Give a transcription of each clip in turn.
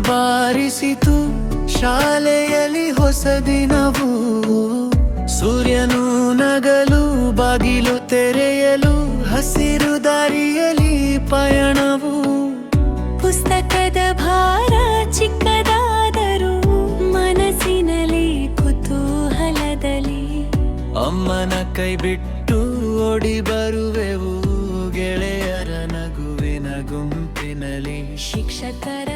ಬಾರಿಸಿತು. ಶಾಲೆಯಲ್ಲಿ ಹೊಸ ದಿನವು. ಸೂರ್ಯನು ನಗಲು ಬಾಗಿಲು ತೆರೆಯಲು ಹಸಿರು ದಾರಿಯಲ್ಲಿ ಪಯಣವು. ಪುಸ್ತಕದ ಭಾರ ಚಿಕ್ಕದಾದರೂ ಮನಸ್ಸಿನಲ್ಲಿ ಕುತೂಹಲದಲ್ಲಿ. ಅಮ್ಮನ ಕೈ ಬಿಟ್ಟು ಓಡಿ ಬರುವೆವು ಗೆಳೆಯರ ನಗುವಿನ ಗುಂಪಿನಲ್ಲಿ. ಶಿಕ್ಷಕರ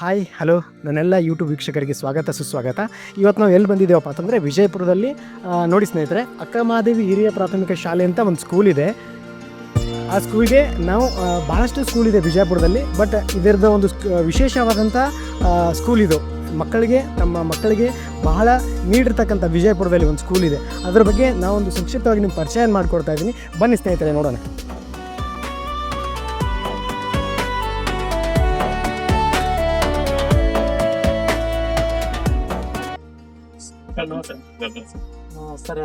ಹಾಯ್ ಹಲೋ ನನ್ನೆಲ್ಲ ಯೂಟ್ಯೂಬ್ ವೀಕ್ಷಕರಿಗೆ ಸ್ವಾಗತ, ಸುಸ್ವಾಗತ. ಇವತ್ತು ನಾವು ಎಲ್ಲಿ ಬಂದಿದ್ದೇವಪ್ಪ ಅಂತಂದರೆ ವಿಜಯಪುರದಲ್ಲಿ ನೋಡಿ ಸ್ನೇಹಿತರೆ ಅಕ್ಕಮಹಾದೇವಿ ಹಿರಿಯ ಪ್ರಾಥಮಿಕ ಶಾಲೆ ಅಂತ ಒಂದು ಸ್ಕೂಲ್ ಇದೆ. ಆ ಸ್ಕೂಲ್ಗೆ ನಾವು ಭಾಳಷ್ಟು ಸ್ಕೂಲ್ ಇದೆ ವಿಜಯಪುರದಲ್ಲಿ ಬಟ್ ಇದರದ ಒಂದು ವಿಶೇಷವಾದಂಥ ಸ್ಕೂಲ್ ಇದು. ಮಕ್ಕಳಿಗೆ ನಮ್ಮ ಮಕ್ಕಳಿಗೆ ಬಹಳ ನೀಡಿರ್ತಕ್ಕಂಥ ವಿಜಯಪುರದಲ್ಲಿ ಒಂದು ಸ್ಕೂಲ್ ಇದೆ. ಅದರ ಬಗ್ಗೆ ನಾವೊಂದು ಸಂಕ್ಷಿಪ್ತವಾಗಿ ನಿಮ್ಗೆ ಪರಿಚಯ ಮಾಡಿಕೊಡ್ತಾ ಇದ್ದೀನಿ. ಬನ್ನಿ ಸ್ನೇಹಿತರೆ, ನೋಡೋಣ. ಸರ್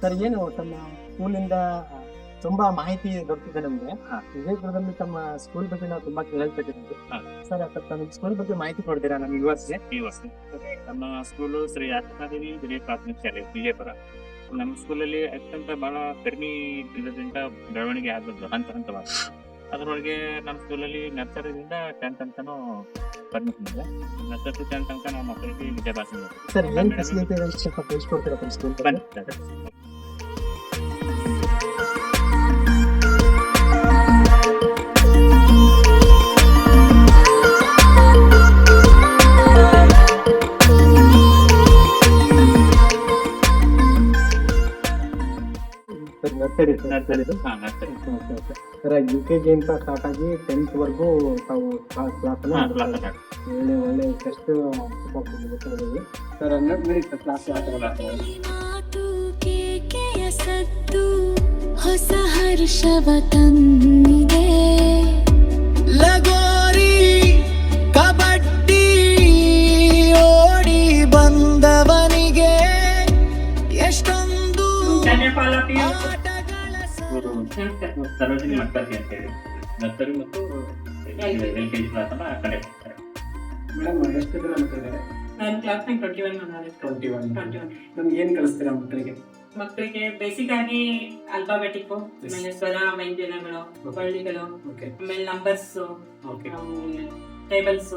ಸರ್ ಏನು ತಮ್ಮ ಸ್ಕೂಲಿಂದ ತುಂಬಾ ಮಾಹಿತಿ ದೊರಕಿದೆ ನಮಗೆ. ವಿಜಯಪುರದಲ್ಲಿ ತಮ್ಮ ಸ್ಕೂಲ್ ಬಗ್ಗೆ ನಾವು ತುಂಬಾ ಕೇಳ್ತಿದ್ದೀವಿ ಹಾ. ಸರ್ ತಮ್ಮ ಸ್ಕೂಲ್ ಬಗ್ಗೆ ಮಾಹಿತಿ ಕೊಡ್ತೀರಾ ನಮ್ಮ ಯುವರ್ಸ್ಗೆ ಈ ವರ್ಷ. ನಮ್ಮ ಸ್ಕೂಲು ಶ್ರೀ ಯಾತ್ರಾದೇವಿ ಹಿರಿಯ ಪ್ರಾಥಮಿಕ ಶಾಲೆ ವಿಜಯಪುರ. ನಮ್ಮ ಸ್ಕೂಲಲ್ಲಿ ಅತ್ಯಂತ ಬಹಳ ಕಡಿಮೆ ಇದರಿಂದ ಬೆಳವಣಿಗೆ ಆದದ್ದು ಹಂತ ಹಂತವಾಗಿ. ಅದರೊಳಗೆ ನಮ್ಮ ಸ್ಕೂಲಲ್ಲಿ ನರ್ಸರಿಯಿಂದ ಟೆಂತ್ ತನಕನೂ ಪರ್ಮಿಷನ್ ಇದೆ ನರ್ಸರಿ ಟು ಟೆಂತ್ ತನಕ ನಾವು ಮಕ್ಕಳಿಗೆ ವಿದ್ಯಾಭ್ಯಾಸ. ಸರ್ ಏನು ಫೆಸಿಲಿಟಿ ಇದೆ ಸ್ವಲ್ಪ ತಿಳಿಸ್ಕೊಡ್ತೀರಾ ಸ್ಕೂಲ್ ಬನ್ನಿ. ನರ್ಸರಿ ನರ್ಸರಿ ಹಾ nursery sir U K G ಅಂತ ಸ್ಟಾರ್ಟ್ ಆಗಿ ಟೆಂತ್ ವರ್ಗೂ ತಾವು ಕ್ಲಾಸ್ ಕ್ಲಾಸ್ ಸ್ಟಾರ್ಟ್. ಒಳ್ಳೆ ಒಳ್ಳೆ ಟೆಸ್ಟ್ ಸರ್ ನೋಡಿ ಕ್ಲಾಸ್ ಮಾತು ಕೇಕೆಯ ಸದ್ದು ಹೊಸ ಹರ್ಷವ ತಂದಿದೆ. ಬೇಸಿಕ್ ಆಗಿ ಅಲ್ಫಾಬೆಟಿಕ್ ಆಮೇಲೆ ಸ್ವರ ವ್ಯಂಜನಗಳು ಬಳ್ಳಿಗಳು ಓಕೆ ಆಮೇಲೆ ನಂಬರ್ಸ್ ಟೇಬಲ್ಸ್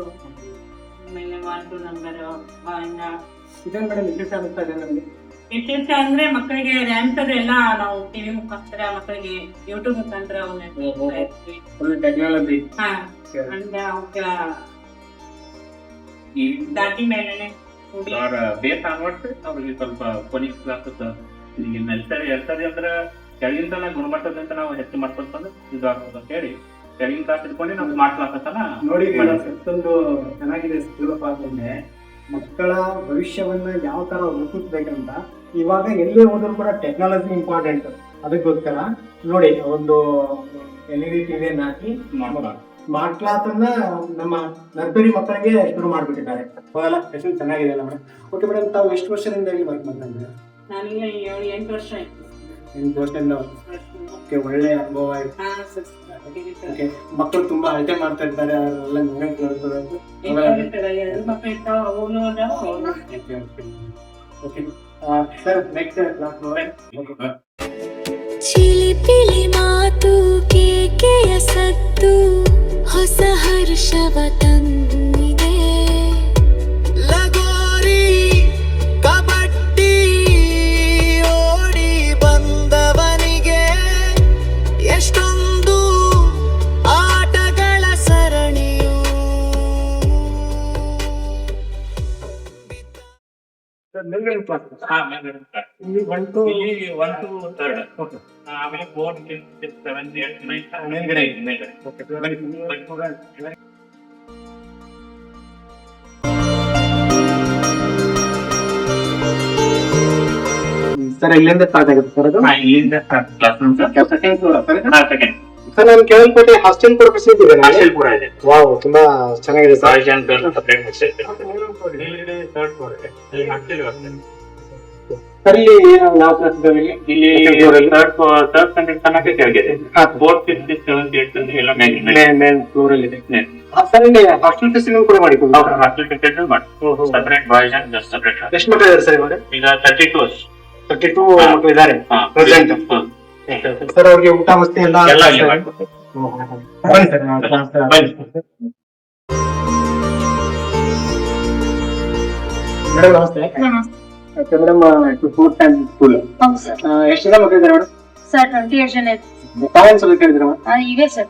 ಆಮೇಲೆ ಒನ್ ಟು ನಂಬರ್ ಇದನ್ನ ಮೇಡಮ್ ಇಂಟ್ರೆಸ್ಟ್ ಆಗುತ್ತಾ ಇದೆ ನಮಗೆ ಇಂಟ್ರೆಸ್ಟ್ ಅಂದ್ರೆ ಮಕ್ಕಳಿಗೆ ರ್ಯಾಂಪ್ ಎಲ್ಲ ನಾವು ಟಿವಿ ಮುಖಾಂತರ ಮಕ್ಕಳಿಗೆ ಯೂಟ್ಯೂಬ್ ಮುಖಾಂತರ ಟೆಕ್ನಾಲಜಿ ಹಾ. ಅಂದ್ರೆ ಅವಕ್ಕ ದಾಟಿ ಮೇಲೆ ಬೇಸ್ ಆನ್ವರ್ಸ್ ಅವ್ರಿಗೆ ಸ್ವಲ್ಪ ಪೊಲೀಸ್ ಕ್ಲಾಸಸ್ ಈಗ ನರ್ಸರಿ ನರ್ಸರಿ ಅಂದ್ರೆ ಕೆಳಗಿನ ತನ ಗುಣಮಟ್ಟದಿಂದ ನಾವು ಹೆಚ್ಚು ಮಾಡ್ಕೊಂತ ಬಂದು ಇದು ಆಗ್ತದ ಅಂತ ಹೇಳಿ. ಕೆಳಗಿನ ಕ್ಲಾಸ್ ಇಟ್ಕೊಂಡು ನಾವು ಸ್ಮಾರ್ಟ್ ಕ್ಲಾಸಸ್ ಅನ್ನ ನೋಡಿ. ಎಷ್ಟೊಂದು ಚೆನ್ನಾಗಿದೆ ಸ್ಕೂಲಪ್ಪ ಅಂದ್ರೆ ಮಕ್ಕಳ ಭವಿಷ್ಯವನ್ನ ಯಾವ ತರ ರೂಪಿಸ್ಬೇಕಂತ ಇವಾಗ ಎಲ್ಲೇ ಹೋದ್ರು ಕೂಡ ಟೆಕ್ನಾಲಜಿ ಇಂಪಾರ್ಟೆಂಟ್ ಅದಕ್ಕೋಸ್ಕರ ನೋಡಿ ಒಂದು ಎಲ್ ಇ ಡಿ ಟಿವಿಯನ್ನ ಹಾಕಿ ಮಾಡ್ಬೋದು. ಸ್ಮಾರ್ಟ್ ಕ್ಲಾಸ್ ಅನ್ನ ನಮ್ಮ ನರ್ಸರಿ ಮಕ್ಕಳಿಗೆ ಶುರು ಮಾಡ್ಬಿಟ್ಟಿದ್ದಾರೆ. ಚೆನ್ನಾಗಿದೆ ಅಲ್ಲ ಮೇಡಮ್ ಓಕೆ ಮೇಡಮ್ ತಾವು ಎಷ್ಟು ವರ್ಷದಿಂದ ಇಲ್ಲಿ ವರ್ಕ್ ಮಾಡ್ತಾ ಇದ್ದೀರಾ? ನಾನೀಗ ಏಳು ಎಂಟು ವರ್ಷ ಆಯ್ತು. ಎಂಟು ವರ್ಷದಿಂದ ಓಕೆ ಒಳ್ಳೆ ಅನುಭವ ಆಯ್ತು. ಹಾ ಸರ್ ಓಕೆ ಮಕ್ಕಳು ತುಂಬಾ ಅಳತೆ ಮಾಡ್ತಾ ಇರ್ತಾರೆ ಅವರೆಲ್ಲ ಮನೆ ಕೇಳ್ಕೊಬೇಕು ಎರಡು ಮಕ್ಕಳು ಇರ್ತಾವ ಅವನು ಓಕೆ ಸರ್ ನೆಕ್ಸ್ಟ್ ಚಿಲಿಪಿಲಿ ಮಾತು ಕೇಕೆಯ ಸತ್ತು ಹೊಸ ಹರ್ಷವ ತಂದಿದೆ ಹಾ, ಮೇಲ್ಗಡೆ start. ಇಲ್ಲಿ ಒನ್ ಟು ಇಲ್ಲಿ ಒನ್ ಟು ಥರ್ಡ್ ಆಮೇಲೆ four six seven eight nine ಮೇಲ್ಗಡೆ. ಮೇಲ್ಗಡೆ ಸರ್ ಇಲ್ಲಿಂದ ಸ್ಟಾರ್ಟ್ ಆಗುತ್ತೆ ಸರ್ ಅದು ಹಾ, ಇಲ್ಲಿಂದ class room sir second floor sir ಹಾ ಸೆಕೆಂಡ್ ಸರ್ ನಾನು ಕೇಳಲ್ಪಟ್ಟೆ ಹಾಸ್ಟೆಲ್ ಕೂಡ ಫೆಸಿಲಿಟಿ ಇದೆ ಹಾಸ್ಟೆಲ್ ಕೂಡ ಇದೆ. ವಾವ್ ತುಂಬಾ ಚೆನ್ನಾಗಿದೆ sir. Boys and girls separate mix ಇದೆ ಥರ್ಡ್ ಫ್ಲೋರ್ ಇದೆ. ಇಲ್ಲಿ ಸರ್ ಇಲ್ಲಿ ಯಾವ ಕ್ಲಾಸ್ ಇದಾವೆ ಇಲ್ಲಿ ಇಲ್ಲಿ ಥರ್ಡ್ ಥರ್ಡ್ ಸ್ಟ್ಯಾಂಡರ್ಡ್ ತನಕ ಕೆಳಗಿದೆ. ಫೋರ್ತ್ ಫಿಫ್ತ್ ಸೆವೆಂತ್ ಏಟ್ ಎಲ್ಲ ಮೇಲೆ ಮೇನ್ ಫ್ಲೋರ್ ಅಲ್ಲಿ ಇದೆ. ಸರ್ ಇಲ್ಲಿ ಹಾಸ್ಟೆಲ್ ಫೆಸಿಲಿಟಿ ಕೂಡ ಮಾಡಿ ಹಾಸ್ಟೆಲ್ ಫೆಸಿಲಿಟಿ ಮಾಡಿ. Separate boys and girls separate ಎಷ್ಟು ಮಕ್ಕಳು ಇದ್ದಾರೆ ಸರ್ ಇವಾಗ? ಈಗ ತರ್ಟಿ ಟು ತರ್ಟಿ ಟೂ ಮಕ್ಕಳು ಇದ್ದಾರೆ Present. ಸರ್ ಅವ್ರಿಗೆ ಊಟ ವಸತಿ ಎಲ್ಲ ಎಲ್ಲ ಬನ್ನಿ ಸರ್. ಮೇಡಮ್ ನಮಸ್ತೆ. ಮೇಡಮ್ ಫೋರ್ತ್ ಟೈಮ್ ಸ್ಕೂಲ್ ಎಷ್ಟು ಜನ ಮಕ್ಕಳು ಇದ್ದಾರೆ ಮೇಡಮ್? ಸರ್ ಟ್ವೆಂಟಿ ಏಟ್ ಜನ ತಾವೇನು ಸ್ವಲ್ಪ ಕೇಳಿದ್ರೆ ಆ, ಇವೆ ಸರ್.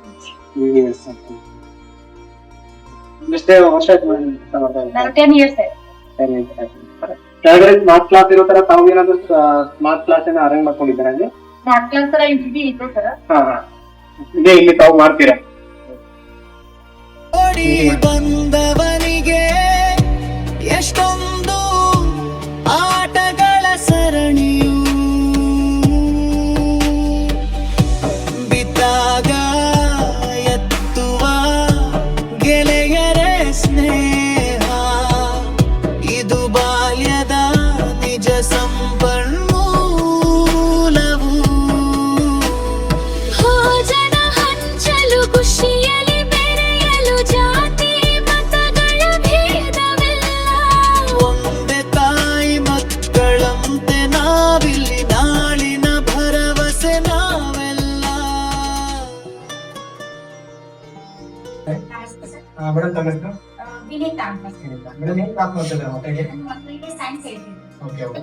ಎಷ್ಟೇ ವರ್ಷ ಆಯ್ತು ಟೆನ್ ಇಯರ್ಸ್ ಆಯ್ತು. ಸರಿ ಸರಿ. ಸ್ಮಾರ್ಟ್ ಕ್ಲಾಸ್ ಇರೋ ತರ ತಾವು ಏನಾದ್ರು ಸ್ಮಾರ್ಟ್ ಕ್ಲಾಸ್ ಏನೋ ಅರೇಂಜ್ ಮಾಡ್ಕೊಂಡಿದ್ದಾರೆ ಅಲ್ಲಿ? ಸ್ಮಾರ್ಟ್ ಕ್ಲಾಸ್ ತರ ಇದ್ವಿ ಇದ್ರು ಸರ್ ಹಾ ಹಾ. ಇದೇ ಇಲ್ಲಿ ತಾವು ಮಾಡ್ತೀರಾ? ಓಡಿ ಬಂದವನಿಗೆ ಎಷ್ಟೊಂದು ಮೇಡಮ್ ತಮ್ಮ ಹೆಸರು? ವಿನೀತ್ ಅಂತ. ಮೇಡಮ್ ಏನ್ ಕ್ಲಾಸ್ ಮಾಡ್ತಿದ್ದಾರೆ ಮಕ್ಕಳಿಗೆ? ಮಕ್ಕಳಿಗೆ ಸೈನ್ಸ್ ಹೇಳ್ತೀನಿ ಓಕೆ ಓಕೆ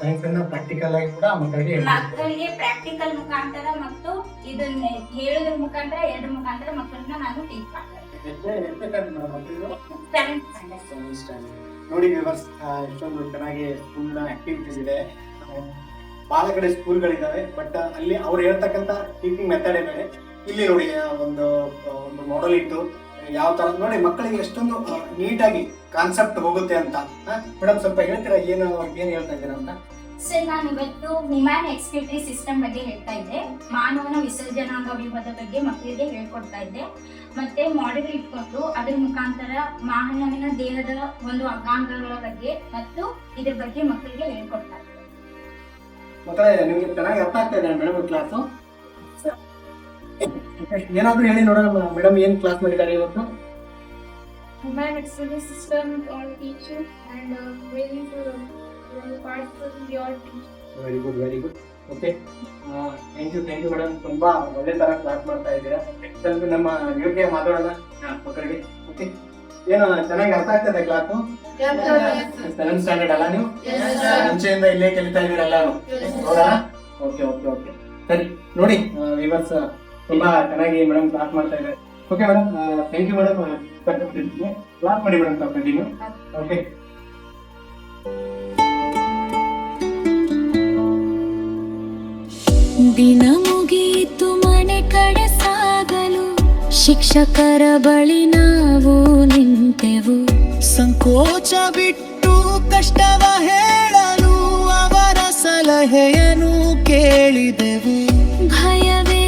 ಸೈನ್ಸ್ ಅನ್ನ ಪ್ರಾಕ್ಟಿಕಲ್ ಆಗಿ ಕೂಡ ಮಕ್ಕಳಿಗೆ. ಮಕ್ಕಳಿಗೆ ಪ್ರಾಕ್ಟಿಕಲ್ ಮುಖಾಂತರ ಮತ್ತು ಇದನ್ನ ಹೇಳೋದ್ರ ಮುಖಾಂತರ ಎರಡು ಮುಖಾಂತರ ಮಕ್ಕಳನ್ನ ನಾನು ಟೀಚ್ ಮಾಡ್ತೀನಿ. ನೋಡಿ ವಿವರ್ಸ್ ಎಷ್ಟೊಂದು ಚೆನ್ನಾಗಿ ಸ್ಕೂಲ್ ಆಕ್ಟಿವಿಟೀಸ್ ಇದೆ. ಬಹಳ ಕಡೆ ಸ್ಕೂಲ್ಗಳಿದ್ದಾವೆ ಬಟ್ ಅಲ್ಲಿ ಅವ್ರು ಹೇಳ್ತಕ್ಕಂಥ ಟೀಚಿಂಗ್ ಮೆಥಡ್ ಬೇರೆ. ಇಲ್ಲಿ ನೋಡಿ ಒಂದು ಒಂದು ಮಾಡಲ್ ಇಟ್ಟು ಯಾವ ತರ ನೋಡಿ ಮಕ್ಕಳಿಗೆ ಎಷ್ಟೊಂದು ನೀಟಾಗಿ ಕಾನ್ಸೆಪ್ಟ್ ಹೋಗುತ್ತೆ ಅಂತ. ಮೇಡಮ್ ಸ್ವಲ್ಪ ಹೇಳ್ತೀರಾ ಏನು ಏನ್ ಹೇಳ್ತಾ ಇದ್ದೀರಾ ಅಂತ? ಸರ್ ನಾನು ಇವತ್ತು ಹ್ಯೂಮನ್ ಎಕ್ಸ್ಕ್ಯೂಟಿವ್ ಸಿಸ್ಟಮ್ ಬಗ್ಗೆ ಹೇಳ್ತಾ ಇದ್ದೆ. ಮಾನವನ ವಿಸರ್ಜನಾಂಗ ವ್ಯೂಹದ ಬಗ್ಗೆ ಮಕ್ಕಳಿಗೆ ಹೇಳ್ಕೊಡ್ತಾ ಇದ್ದೆ. ಮತ್ತೆ ಮಾಡೆಲ್ ಇಟ್ಕೊಂಡು ಅದ್ರ ಮುಖಾಂತರ ಮಾನವನ ದೇಹದ ಒಂದು ಅಂಗಾಂಗಗಳ ಬಗ್ಗೆ ಮತ್ತು ಇದ್ರ ಬಗ್ಗೆ ಮಕ್ಕಳಿಗೆ ಹೇಳ್ಕೊಡ್ತಾ ಇದ್ದೆ. ಮತ್ತೆ ನಿಮಗೆ ಚೆನ್ನಾಗಿ ಅರ್ಥ ಆಗ್ತಾ ಇದೆ ಮೇಡಮ್ ಕ್ಲಾಸು ಏನಾದ್ರೂ ಹೇಳಿ ನೋಡೋಣ ಮೇಡಮ್ ಏನ್ ಕ್ಲಾಸ್ ಮಾಡಿದ್ದಾರೆ ಇವತ್ತು? System and uh, really uh, your. Very good very good okay thank you thank you madam ತುಂಬಾ ಒಳ್ಳೆ ತರ ಕ್ಲಾಸ್ ಮಾಡ್ತಾ ಇದ್ದೀರಾ. ಸ್ವಲ್ಪ ನಮ್ಮ ಯೋಗ್ಯ ಮಾತಾಡೋಣ ಮಕ್ಕಳಿಗೆ. ಓಕೆ ಏನು ಚೆನ್ನಾಗಿ ಅರ್ಥ ಆಗ್ತದೆ ಕ್ಲಾಸು ಸೆವೆಂತ್ ಸ್ಟ್ಯಾಂಡರ್ಡ್ ಅಲ್ಲ ನೀವು? ಮುಂಚೆಯಿಂದ ಇಲ್ಲೇ ಕಲಿತಾ ಇದ್ದೀರಾ ಎಲ್ಲಾರು ಹೌದಾ? ಓಕೆ ಓಕೆ ಓಕೆ ಸರಿ ನೋಡಿ ವಿವರ್ಸ್ ತುಂಬಾ ಚೆನ್ನಾಗಿ ಮೇಡಮ್ ಕ್ಲಾಸ್ ಮಾಡ್ತಾ ಇದೆ okay madam thank you madam class ಮಾಡಿ ಮೇಡಮ್ ತಾವು ಕಂಟಿನ್ಯೂ ಓಕೆ ದಿನ ಮುಗಿಯಿತು ಮನೆ ಕಡೆ ಸಾಗಲು. ಶಿಕ್ಷಕರ ಬಳಿ ನಾವು ನಿಂತೆವು. ಸಂಕೋಚ ಬಿಟ್ಟು ಕಷ್ಟವ ಹೇಳಲು ಅವರ ಸಲಹೆಯನ್ನು ಕೇಳಿದೆವು. ಭಯವೇತಕ್ಕೆ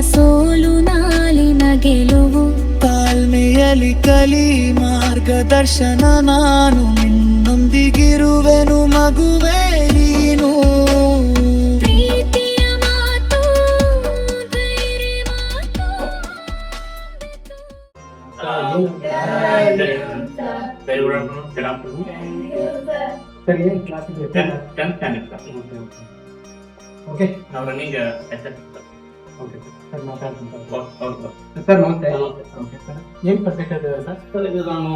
ಸೋಲು ನಾಲಿನ ಗೆಲುವು. ತಾಳ್ಮೆಯಲ್ಲಿ ಕಲಿ ಮಾರ್ಗದರ್ಶನ ನಾನು ನಿನ್ನೊಂದಿಗಿರುವೆನು ಮಗುವೆ ನೀನು. ಸರಿ ಕ್ಲಾಸ್ ಓಕೆ ನಾವು ರನ್ನಿಂಗ್ ಓಕೆ ಸರ್ ಮಾತಾಡ್ತೀನಿ. ಸರ್ ನಮಸ್ತೆ. ಓಕೆ ಸರ್ ಏನು ಇದೆ ಸರ್? ಸರ್ ಇದು ನಾನು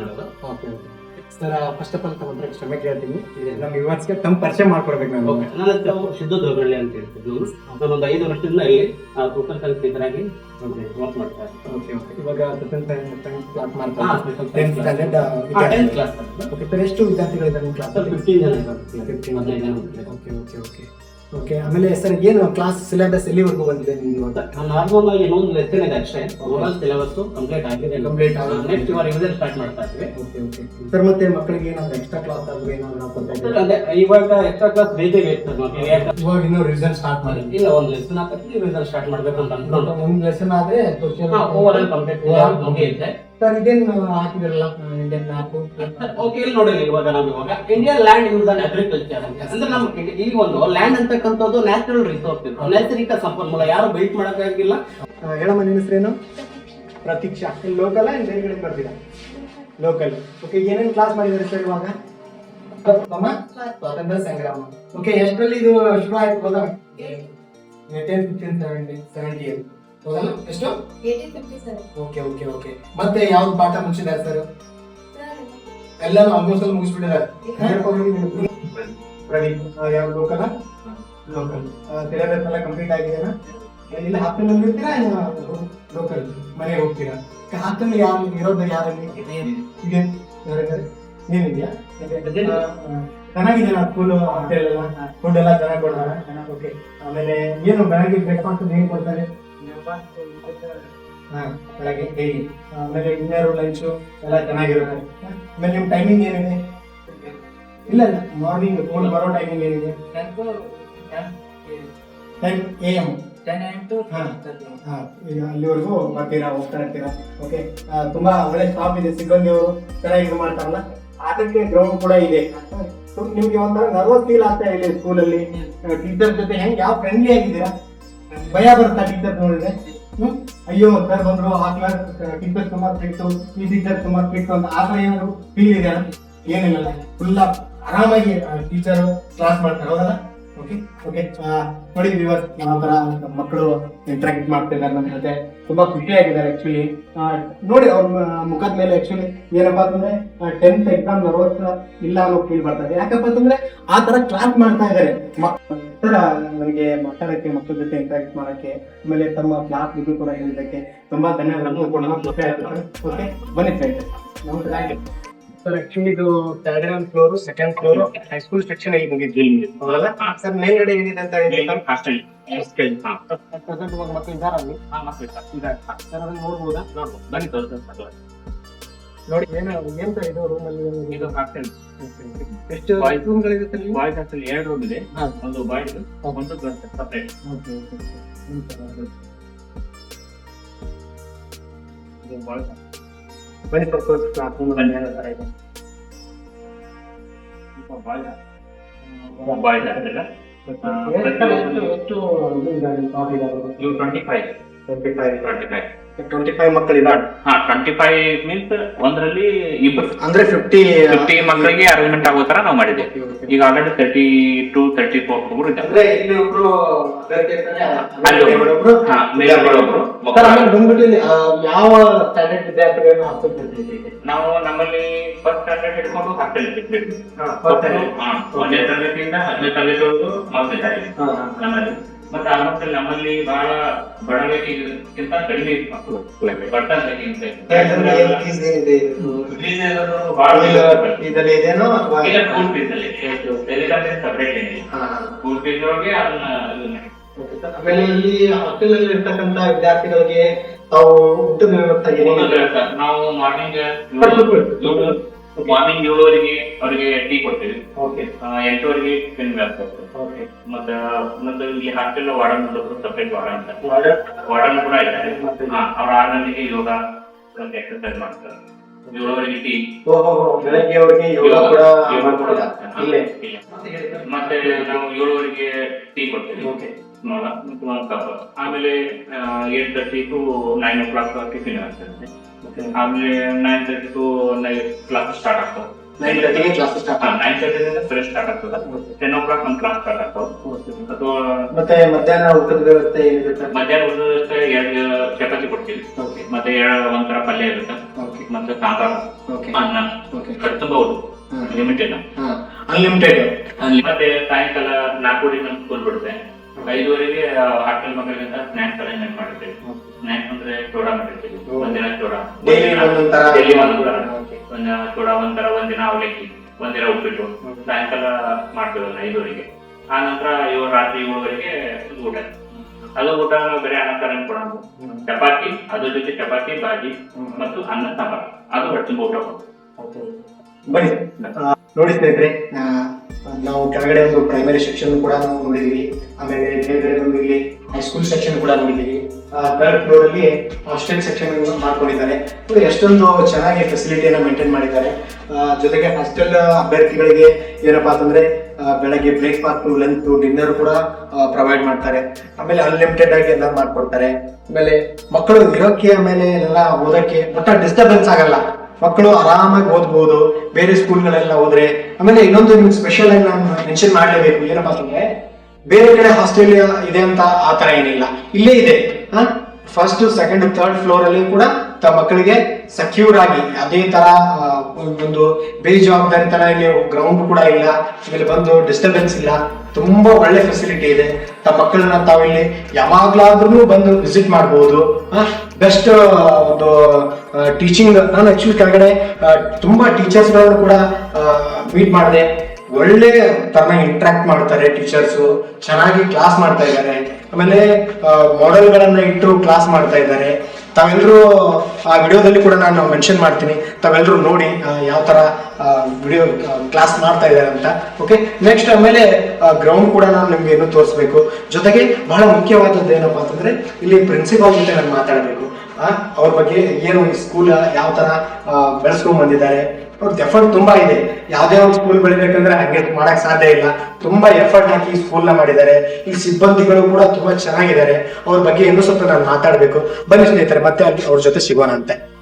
ಮಾಡೋದು. Okay okay sir first of all ತಮ್ಮ ಹತ್ರ ಕ್ಷಮೆ ಕೇಳ್ತೀನಿ. ನಮ್ಮ ವ್ಯೂವರ್ಸ್ಗೆ ತಮ್ಮ ಪರಿಚಯ ಮಾಡ್ಕೊಡ್ಬೇಕು ನಾನು. ಓಕೆ ನನ್ನ ಹೆಸರು ಸಿದ್ದು ದೋಗಳ್ಳಿ ಅಂತ ಹೇಳ್ತಿದ್ದು ನಾನು ಒಂದು ಐದು ವರ್ಷದಿಂದ ಇಲ್ಲಿ ಟೀಚರ್ ಓಕೆ ವರ್ಕ್ ಮಾಡ್ತಾ ಓಕೆ ಓಕೆ ಇವಾಗ ಕ್ಲಾಸ್ ಮಾಡ್ತಾ tenth. Standard tenth class okay sir ಎಷ್ಟು ವಿದ್ಯಾರ್ಥಿಗಳಿದ್ದಾರೆ ನಿಮ್ಮ ಫಿಫ್ಟೀನ್ ಜನ ಇದ್ದಾರೆ. ಫಿಫ್ಟೀನ್ ಹದಿನೈದು ಜನ ಇದ್ದಾರೆ. ಓಕೆ ಓಕೆ ಓಕೆ ಓಕೆ ಆಮೇಲೆ ಸರ್ ಏನು ಕ್ಲಾಸ್ ಸಿಲೆಬಸ್ ಎಲ್ಲಿವರೆಗೂ ಬಂದಿದೆ ನಿಮ್ಗೆ ಇವಾಗ ನಾರ್ಮಲ್ ಆಗಿ ಇನ್ನೊಂದು ಲೆಸನ್ ಇದೆ ಅಷ್ಟೇ. ಓವರ್ ಸಿಲೆಬಸ್ ಕಂಪ್ಲೀಟ್ ಆಗಿದೆ. ಕಂಪ್ಲೀಟ್ ಆಗಿದೆ. ನೆಕ್ಸ್ಟ್ ಇವಾಗ ರಿವಿಷನ್ ಸ್ಟಾರ್ಟ್ ಮಾಡ್ತಾ ಇದ್ವಿ. ಓಕೆ ಓಕೆ ಸರ್ ಮತ್ತೆ ಮಕ್ಕಳಿಗೆ ಏನಾದ್ರು ಎಕ್ಸ್ಟ್ರಾ ಕ್ಲಾಸ್ ಆದ್ರೂ ಏನಾದ್ರು? ಅದೇ ಇವಾಗ ಎಕ್ಸ್ಟ್ರಾ ಕ್ಲಾಸ್ ಬೇಕೇ ಬೇಕು ಸರ್ ಇವಾಗ ಇನ್ನೂ ರಿವಿಷನ್ ಸ್ಟಾರ್ಟ್ ಮಾಡಿ ಇಲ್ಲ ಒಂದು ಲೆಸನ್ ಹಾಕಿ ರಿವಿಷನ್ ಸ್ಟಾರ್ಟ್ ಮಾಡ್ಬೇಕು ಅಂತ ಅನ್ಕೊಂಡು ಒಂದು ಲೆಸನ್ ಆದ್ರೆ ಓವರ್ ಆಲ್ ಕಂಪ್ಲೀಟ್ ಮುಗಿಯುತ್ತೆ. ಸರ್ ಇದೇನು ಹಾಕಿದ್ರಲ್ಲ ಇಂಡಿಯನ್ ಮ್ಯಾಪ್ ಓಕೆ ಇಲ್ಲಿ ನೋಡಿಲ್ಲ ಇವಾಗ ನಾವು ಇವಾಗ. Indian land use and agriculture ಅಂತ. ಅಂದ್ರೆ ನಮ್ಮ ಈ ಒಂದು ಲ್ಯಾಂಡ್ ಅಂತಕ್ಕಂಥದ್ದು ನ್ಯಾಚುರಲ್ ರಿಸೋರ್ಸ್ ಇದು ನೈಸರ್ಗಿಕ ಸಂಪನ್ಮೂಲ ಯಾರು ಬಿಲ್ಟ್ ಮಾಡೋಕ್ಕಾಗಿಲ್ಲ. ಹೇಳಮ್ಮ ನಿಮ್ಮ ಹೆಸರೇನು? ಪ್ರತೀಕ್ಷಾ. ಇಲ್ಲಿ ಲೋಕಲ್ ಏನು ಬೇರೆ ಕಡೆ ಬರ್ತೀರಾ? ಲೋಕಲ್ ಓಕೆ ಏನೇನು ಕ್ಲಾಸ್ ಮಾಡಿದ್ದಾರೆ ಸರ್ ಇವಾಗ? ಸ್ವಾತಂತ್ರ್ಯ ಸಂಗ್ರಾಮ. ಓಕೆ ಎಷ್ಟರಲ್ಲಿ ಇದು ಶುರು ಆಯ್ತು ಹೋದ ಏಟೀನ್ ಫಿಫ್ಟೀನ್ ಸೆವೆಂಟಿ ಸೆವೆಂಟಿ ಹೌದಲ್ಲ ಎಷ್ಟು? ಓಕೆ ಓಕೆ ಓಕೆ ಮತ್ತೆ ಯಾವ್ದು ಪಾಠ ಮುಗಿಸಿದ್ದಾರೆ ಸರ್ ಎಲ್ಲ ಆಲ್ಮೋಸ್ಟ್ ಅಲ್ಲಿ ಮುಗಿಸ್ಬಿಟ್ಟಿದ್ದಾರೆ. ಪ್ರದೀಪ್ ಯಾವ ಲೋಕಲ್ ಲೋಕಲ್ ಸಿಲೆಬಸ್ ಎಲ್ಲ ಕಂಪ್ಲೀಟ್ ಆಗಿದೆನಾ? ಇಲ್ಲ ಹಾಸ್ಟೆಲ್ ಇರ್ತೀರಾ ಲೋಕಲ್ ಮನೆಗೆ ಹೋಗ್ತೀರಾ? ಹಾಸ್ಟೆಲ್ ಯಾರು ಇರೋದು ಯಾರಲ್ಲಿ? ಇದೆ. ಏನಿದೆಯಾ ಚೆನ್ನಾಗಿದೆಯಾ ಸ್ಕೂಲ್ ಹಾಸ್ಟೆಲ್ ಎಲ್ಲ? ಫುಡ್ ಎಲ್ಲ ಚೆನ್ನಾಗಿ ಕೊಡ್ತಾರೆ? ಓಕೆ ಆಮೇಲೆ ಏನು ಬೆಳಗ್ಗೆ ಬ್ರೇಕ್ಫಾಸ್ಟ್ ಏನು ಕೊಡ್ತಾರೆ? ಹಾ ಬೆಳಗ್ಗೆ ಡೈಲಿ ಆಮೇಲೆ ಡಿನ್ನರ್ ಲಂಚು ಎಲ್ಲ ಚೆನ್ನಾಗಿರುತ್ತೆ. ಆಮೇಲೆ ನಿಮ್ಮ ಟೈಮಿಂಗ್ ಏನಿದೆ? ಇಲ್ಲ ಇಲ್ಲ. ಮಾರ್ನಿಂಗ್ ಫೋನ್ ಬರೋ ಟೈಮಿಂಗ್ ಏನಿದೆ? ಟೆನ್ ಎ ಎಂ ಹಾ. ಈಗ ಅಲ್ಲಿವರೆಗೂ ಬರ್ತೀರಾ ಹೋಗ್ತಾ ಇರ್ತೀರಾ? ಓಕೆ ತುಂಬಾ ಒಳ್ಳೆ ಸ್ಟಾಪ್ ಇದೆ ಸಿಬ್ಬಂದಿ ಅವರು. ಚೆನ್ನಾಗಿ ಇದು ಮಾಡ್ತಾರಲ್ಲ. ಆಟಕ್ಕೆ ಗ್ರೌಂಡ್ ಕೂಡ ಇದೆ. ನಿಮಗೆ ನಿಮ್ಗೆ ಒಂಥರ ನರ್ವಸ್ ಫೀಲ್ ಆಗ್ತಾ ಇದೆ ಸ್ಕೂಲಲ್ಲಿ ಟೀಚರ್ ಜೊತೆ ಹೆಂಗೆ ಯಾವ ಫ್ರೆಂಡ್ಲಿ ಆಗಿದ್ದೀರಾ? ಭಯ ಬರುತ್ತಾ ಟೀಚರ್ ನೋಡಿದ್ರೆ? ಹ್ಮ್? ಅಯ್ಯೋ, ಸರ್ ಬಂದ್ರು, ಆ ಕ್ಲಾಸ್ ಟೀಚರ್ ತುಂಬಾ ಸ್ಟ್ರಿಕ್ಟು ಈ ಟೀಚರ್ ತುಂಬಾ ಸ್ಟ್ರಿಕ್ಟ್ ಅಂತ ಆ ಥರ ಏನಾದ್ರು ಫೀಲ್ ಇದೆಯಾ? ಏನಿಲ್ಲ ಫುಲ್ ಆರಾಮಾಗಿ ಟೀಚರ್ ಕ್ಲಾಸ್ ಮಾಡ್ತಾರೆ, ಹೌದಲ್ಲ? ಓಕೆ ಓಕೆ ನೋಡಿ ವಿವರ್ ಯಾವ ಥರ ಮಕ್ಕಳು ಇಂಟ್ರಾಕ್ಟ್ ಮಾಡ್ತಿದ್ದಾರೆ ನಮ್ಮ ಜೊತೆ. ತುಂಬಾ ಖುಷಿಯಾಗಿದ್ದಾರೆ ಆಕ್ಚುಲಿ ನೋಡಿ ಅವ್ರ ಮುಖದ ಮೇಲೆ ಆಕ್ಚುಲಿ ಏನಪ್ಪಾ ಅಂತಂದ್ರೆ ಟೆಂತ್ ಎಕ್ಸಾಮ್ ನರ್ವಸ್ ಇಲ್ಲ ಅನ್ನೋ ಫೀಲ್ ಬರ್ತದೆ ಯಾಕಪ್ಪ ಅಂತಂದ್ರೆ ಆ ತರ ಕ್ಲಾಸ್ ಮಾಡ್ತಾ ಇದ್ದಾರೆ. ಸರ್ ನನಗೆ ಮಾತಾಡಕ್ಕೆ ಮಕ್ಕಳ ಜೊತೆ ಇಂಟ್ರಾಕ್ಟ್ ಮಾಡಕ್ಕೆ ಆಮೇಲೆ ತಮ್ಮ ಕ್ಲಾಸ್ ಬಗ್ಗೆ ಕೂಡ ಹೇಳಿದ್ದಕ್ಕೆ ತುಂಬಾ ಧನ್ಯವಾದಗಳು ಆಯ್ತು ಓಕೆ ಬನ್ನಿ ಸರ್ ಸರ್ ಆಕ್ಚುಲಿ ಇದು third floor second floor high school section ಆಗಿ ಮುಗಿದ್ವಿ ಹೌದಲ್ಲ? ಸರ್ ಮೇಲ್ಗಡೆ ಏನಿದೆ ಅಂತ ಹೇಳಿದ್ರೆ ಹಾಸ್ಟೆಲ್ ಹಾ ಪ್ರೆಸೆಂಟ್ ಇವಾಗ ಮಕ್ಕಳು ಇದ್ದಾರೆ ಅಲ್ಲಿ. ಹಾ ಮಕ್ಕಳು ಇದ್ದಾರೆ. ಸರ್ ಅದನ್ನ ನೋಡ್ಬೋದಾ? ನೋಡ್ಬೋದು. ಬನ್ನಿ ತೋರಿಸ್ತಾರೆ ನೋಡಿ ಏನು ಎಂತ ಇದು ರೂಮ್ ಅಲ್ಲಿ ಏನು ಇದು ಹಾಸ್ಟೆಲ್ ಎಷ್ಟು ರೂಮ್ ಸರ್ ಇಲ್ಲಿ ಬಾಯ್ಸ್ ಹಾಸ್ಟೆಲ್ ಎರಡು ರೂಮ್ ಇದೆ. ಒಂದು ಬಾಯ್ಸ್ ಒಂದು ಗರ್ಲ್ಸ್ ಸಪರೇಟ್ ಓಕೆ. ಇದು ಬಾಯ್ಸ್ ಬನ್ನಿ ತೋರಿಸಿ ಕ್ಲಾಸ್ ರೂಮ್ ಅಲ್ಲಿ ಯಾವ ತರ ಇದೆ. ಬಾಯ್ಸ್ ಬಾಯ್ಸ್ ಹಾಸ್ಟೆಲ್ ಎಷ್ಟು ಇದು ಇದ್ದಾರೆ twenty five twenty five twenty five twenty five ಮಕ್ಕಳು ಹಾ ಟ್ವೆಂಟಿ ಫೈವ್ ಮೀನ್ಸ್ ಒಂದರಲ್ಲಿ ಇಬ್ಬರು ಅಂದ್ರೆ ಫಿಫ್ಟಿ ಫಿಫ್ಟಿ ಮಕ್ಕಳಿಗೆ ಅರೇಂಜ್ಮೆಂಟ್ ಆಗೋ ತರ ನಾವು ಮಾಡಿದ್ವಿ ಈಗ already thirty two thirty four ಹುಡುಗರು ಇದ್ದಾರೆ. ಅಂದ್ರೆ ಇಲ್ಲಿ ಒಬ್ರು ಯಾವ ಸ್ಟ್ಯಾಂಡರ್ಡ್ ವಿದ್ಯಾರ್ಥಿಗಳನ್ನ ನಾವು ನಮ್ಮಲ್ಲಿ ಫಸ್ಟ್ ಸ್ಟ್ಯಾಂಡರ್ಡ್ ಹಿಡ್ಕೊಂಡು ಹಾಸ್ಟೆಲ್ ಇರ್ತೀವಿ ಹಾ, first standard. ಹಾ, ಒಂದನೇ ತರಗತಿಯಿಂದ ಹತ್ತನೇ ತರಗತಿವರೆಗೂ ಮಕ್ಕಳಿದ್ದಾರೆ ಹಾ, ನಮ್ಮಲ್ಲಿ. ಮತ್ತೆ ಆಲ್ಮೋಸ್ಟ್ ನಮ್ಮಲ್ಲಿ ಬಹಳ ಬಡವರಿಗಿಂತ ಕಡಿಮೆ ಇತ್ತು ಮಕ್ಕಳು ಆಮೇಲೆ ಇಲ್ಲಿ ಹಾಸ್ಟೆಲ್ ಅಲ್ಲಿ ಇರ್ತಕ್ಕಂತ ವಿದ್ಯಾರ್ಥಿಗಳಿಗೆ ತಾವು ಊಟದ ವ್ಯವಸ್ಥೆ ನಾವು ಮಾರ್ನಿಂಗ್. ಮಾರ್ನಿಂಗ್ ಏಳುವರೆಗೆ ಅವರಿಗೆ ಟೀ ಕೊಡ್ತೀವಿ. ಎಂಟುವರೆಗೆ ಟಿಫಿನ್ ವ್ಯಾಪ್. ಓಕೆ ಮತ್ತೆ ಮತ್ತೆ ಇಲ್ಲಿ ಹಾಸ್ಟೆಲ್ ವಾರ್ಡನ್ ಸಪ್ರೇಟ್ ವಾರ್ಡನ್ ಅಂತ. ವಾರ್ಡನ್? ಕೂಡ ಇದ್ದಾರೆ. ಅವ್ರ ಆರು ಗಂಟೆಗೆ ಯೋಗ ಮತ್ತೆ ಎಕ್ಸರ್ಸೈಸ್ ಮಾಡ್ತಾರೆ. ಏಳುವರೆಗೆ ಟೀ ಬೆಳಗ್ಗೆ ಅವರಿಗೆ ಯೋಗ ಕೂಡ. ಮತ್ತೆ ನಾವು ಏಳುವರೆಗೆ ಟೀ ಕೊಡ್ತೀವಿ. ಆಮೇಲೆ eight thirty to nine o'clock tiffin ಆಗ್ತದೆ. ಆಮೇಲೆ nine thirty to nine class start ಆಗ್ತದೆ. ನೈನ್ ತರ್ಟಿಗೆ ಕ್ಲಾಸ್ ಸ್ಟಾರ್ಟ್ ನೈನ್ ತರ್ಟಿದಿಂದ ಫ್ರೆಶ್ ಸ್ಟಾರ್ಟ್ ಆಗ್ತದೆ. ಟೆನ್ ಓ ಕ್ಲಾಕ್ ನಮ್ಮ ಕ್ಲಾಸ್ ಸ್ಟಾರ್ಟ್ ಆಗ್ತದೆ. ಅಥವಾ ಮತ್ತೆ ಮಧ್ಯಾಹ್ನ ಊಟದ ವ್ಯವಸ್ಥೆ ಏನಿರುತ್ತೆ? ಮಧ್ಯಾಹ್ನ ಮಧ್ಯಾಹ್ನ ವ್ಯವಸ್ಥೆ ಎರಡು ಚಪಾತಿ ಕೊಡ್ತೀವಿ. ಓಕೆ ಮತ್ತೆ ಎರಡು ಒಂಥರ ಪಲ್ಯ ಇರುತ್ತೆ. ಓಕೆ ಮತ್ತೆ ಸಾಂಬಾರು ಓಕೆ ಅನ್ನ. ಓಕೆ ಕಟ್ ತುಂಬಬಹುದು ಹ್ಮ್. ಲಿಮಿಟೆಡ್ ಅನ್ಲಿಮಿಟೆಡ್ ಮತ್ತೆ ಸಾಯಂಕಾಲ ನಾಲ್ಕೂವರೆಗೆ ನಮ್ಮ ಸ್ಕೂಲ್ ಬಿಡುತ್ತೆ ಐದುವರೆಗೆ ಹಾಟೆಲ್ ಮಕ್ಕಳಿಗೆ ಸ್ನಾಕ್ಸ್ ಅರೇಂಜ್ಮೆಂಟ್ ಮಾಡಿರ್ತೀವಿ ಸ್ನಾಕ್ಸ್ ಅಂದ್ರೆ ಚೂಡ. ಮಾಡಿರ್ತೀವಿ ಒಂದಿನ ಚೋಡ. ಡೈಲಿ ಒಂದೊಂದ್ ಒಂದಿನ ಚೂಡ ಒಂಥರ ಒಂದಿನ ಅವಲಕ್ಕಿ ಒಂದಿನ ಉಪ್ಪಿಟ್ಟು. ಸಾಯಂಕಾಲ ಮಾಡ್ತೀವಲ್ಲ ಐದುವರೆಗೆ. ಆ ನಂತರ ಇವ್ರು ರಾತ್ರಿ ಏಳುವರೆಗೆ ಊಟ. ಅದು ಊಟ ಬೇರೆ ಅನ್ನ ಸಾರ ಕೊಡೋದು ಚಪಾತಿ ಅದ್ರ ಜೊತೆ ಚಪಾತಿ ಬಾಜಿ ಮತ್ತು ಅನ್ನ ಸಾಂಬಾರ್. ಅದು ಹೊಟ್ಟೆ ಊಟ. ಬನ್ನಿ. ನೋಡಿ ಸ್ನೇಹಿತರೆ ನಾವು ಕೆಳಗಡೆ ಒಂದು ಪ್ರೈಮರಿ ಸೆಕ್ಷನ್ ಕೂಡ ನಾವು ನೋಡಿದೀವಿ. ಆಮೇಲೆ ಮೇಲ್ಗಡೆ ಇಲ್ಲಿ ಹೈಸ್ಕೂಲ್ ಸೆಕ್ಷನ್ ಕೂಡ ನೋಡಿದೀವಿ. ಥರ್ಡ್ ಫ್ಲೋರ್ ಅಲ್ಲಿ ಹಾಸ್ಟೆಲ್ ಸೆಕ್ಷನ್ ಮಾಡ್ಕೊಂಡಿದ್ದಾರೆ. ಎಷ್ಟೊಂದು ಚೆನ್ನಾಗಿ ಫೆಸಿಲಿಟಿಯನ್ನು ಮೇಂಟೈನ್ ಮಾಡಿದ್ದಾರೆ. ಜೊತೆಗೆ ಹಾಸ್ಟೆಲ್ ಅಭ್ಯರ್ಥಿಗಳಿಗೆ ಏನಪ್ಪಾ ಅಂತಂದ್ರೆ ಬೆಳಗ್ಗೆ ಬ್ರೇಕ್ಫಾಸ್ಟ್ ಲಂಚ್ ಡಿನ್ನರ್ ಕೂಡ ಪ್ರೊವೈಡ್ ಮಾಡ್ತಾರೆ. ಆಮೇಲೆ ಅನ್ಲಿಮಿಟೆಡ್ ಆಗಿ ಎಲ್ಲ ಮಾಡ್ಕೊಡ್ತಾರೆ. ಆಮೇಲೆ ಮಕ್ಕಳು ಇರೋಕೆ ಆಮೇಲೆ ಎಲ್ಲ ಓದಕ್ಕೆ ಒಟ್ಟ ಡಿಸ್ಟರ್ಬೆನ್ಸ್ ಆಗಲ್ಲ. ಮಕ್ಕಳು ಆರಾಮಾಗಿ ಓದ್ಬೋದು, ಬೇರೆ ಸ್ಕೂಲ್ಗಳೆಲ್ಲ ಹೋದ್ರೆ. ಆಮೇಲೆ ಇನ್ನೊಂದು ನಿಮ್ಗೆ ಸ್ಪೆಷಲ್ ಆಗಿ ನಾನು ಮೆನ್ಷನ್ ಮಾಡಲೇಬೇಕು ಏನಪ್ಪಾ ಅಂದ್ರೆ ಬೇರೆ ಕಡೆ ಹಾಸ್ಟೆಲ್ ಇದೆ ಅಂತ ಆ ತರ ಏನಿಲ್ಲ. ಇಲ್ಲೇ ಇದೆ. ಫಸ್ಟ್ ಸೆಕೆಂಡ್ ಥರ್ಡ್ ಫ್ಲೋರ್ ಅಲ್ಲಿ ಕೂಡ ತಮ್ಮ ಮಕ್ಕಳಿಗೆ ಸೆಕ್ಯೂರ್ ಆಗಿ, ಅದೇ ತರ ಒಂದು ಬೇಜವಾಬ್ದಾರಿ ತರ ಇಲ್ಲಿ ಗ್ರೌಂಡ್ ಕೂಡ ಇಲ್ಲ ಆಮೇಲೆ ಬಂದು ಡಿಸ್ಟರ್ಬೆನ್ಸ್ ಇಲ್ಲ. ತುಂಬಾ ಒಳ್ಳೆ ಫೆಸಿಲಿಟಿ ಇದೆ. ತಮ್ಮ ಮಕ್ಕಳನ್ನ ತಾವಿಲ್ಲಿ ಯಾವಾಗ್ಲಾದ್ರೂ ಬಂದು ವಿಸಿಟ್ ಮಾಡಬಹುದು ಬೆಸ್ಟ್ ಒಂದು ಟೀಚಿಂಗ್ ನಾನು ಆಕ್ಚುಲಿ ಕೆಳಗಡೆ ತುಂಬಾ ಟೀಚರ್ಸ್ಗಳನ್ನು ಕೂಡ ಮೀಟ್ ಮಾಡಿದೆ. ಒಳ್ಳೆ ತಮ್ಮ ಇಂಟ್ರಾಕ್ಟ್ ಮಾಡ್ತಾರೆ ಟೀಚರ್ಸ್ ಚೆನ್ನಾಗಿ ಕ್ಲಾಸ್ ಮಾಡ್ತಾ ಇದ್ದಾರೆ. ಆಮೇಲೆ ಮಾಡೆಲ್ಗಳನ್ನ ಇಟ್ಟು ಕ್ಲಾಸ್ ಮಾಡ್ತಾ ಇದ್ದಾರೆ. ತಾವೆಲ್ಲರೂ ಆ, ವಿಡಿಯೋದಲ್ಲಿ ಕೂಡ ನಾನು ಮೆನ್ಷನ್ ಮಾಡ್ತೀನಿ. ತಾವೆಲ್ಲರೂ ನೋಡಿ ಯಾವ ತರ ವಿಡಿಯೋ ಕ್ಲಾಸ್ ಮಾಡ್ತಾ ಇದ್ದಾರೆ ಅಂತ. ಓಕೆ ನೆಕ್ಸ್ಟ್ ಆಮೇಲೆ ಗ್ರೌಂಡ್ ಕೂಡ ನಾನು ನಿಮ್ಗೆ ಏನು ತೋರಿಸ್ಬೇಕು. ಜೊತೆಗೆ ಬಹಳ ಮುಖ್ಯವಾದದ್ದು ಏನಪ್ಪಾ ಅಂತಂದ್ರೆ, ಇಲ್ಲಿ ಪ್ರಿನ್ಸಿಪಾಲ್ ಜೊತೆ ನಾನು ಮಾತಾಡಬೇಕು. ಅವ್ರ ಬಗ್ಗೆ ಏನು ಸ್ಕೂಲ್ ಯಾವ ತರ ಬೆಳೆಸ್ಕೊಂಡ್ ಬಂದಿದ್ದಾರೆ ಅವ್ರದ್ದು ಎಫರ್ಟ್ ತುಂಬಾ ಇದೆ. ಯಾವ್ದೇ ಒಂದು ಸ್ಕೂಲ್ ಬೆಳಿಬೇಕಂದ್ರೆ ಹಂಗೆ ಮಾಡಕ್ ಸಾಧ್ಯ ಇಲ್ಲ. ತುಂಬಾ ಎಫರ್ಟ್ ಹಾಕಿ ಈ ಸ್ಕೂಲ್ನ ಮಾಡಿದ್ದಾರೆ. ಈ ಸಿಬ್ಬಂದಿಗಳು ಕೂಡ ತುಂಬಾ ಚೆನ್ನಾಗಿದ್ದಾರೆ. ಅವ್ರ ಬಗ್ಗೆ ಇನ್ನೂ ಸ್ವಲ್ಪ ನಾನು ಮಾತಾಡ್ಬೇಕು. ಬನ್ನಿ ಸ್ನೇಹಿತರೆ, ಮತ್ತೆ ಅವ್ರ ಜೊತೆ ಸಿಗೋಣ ಅಂತೆ.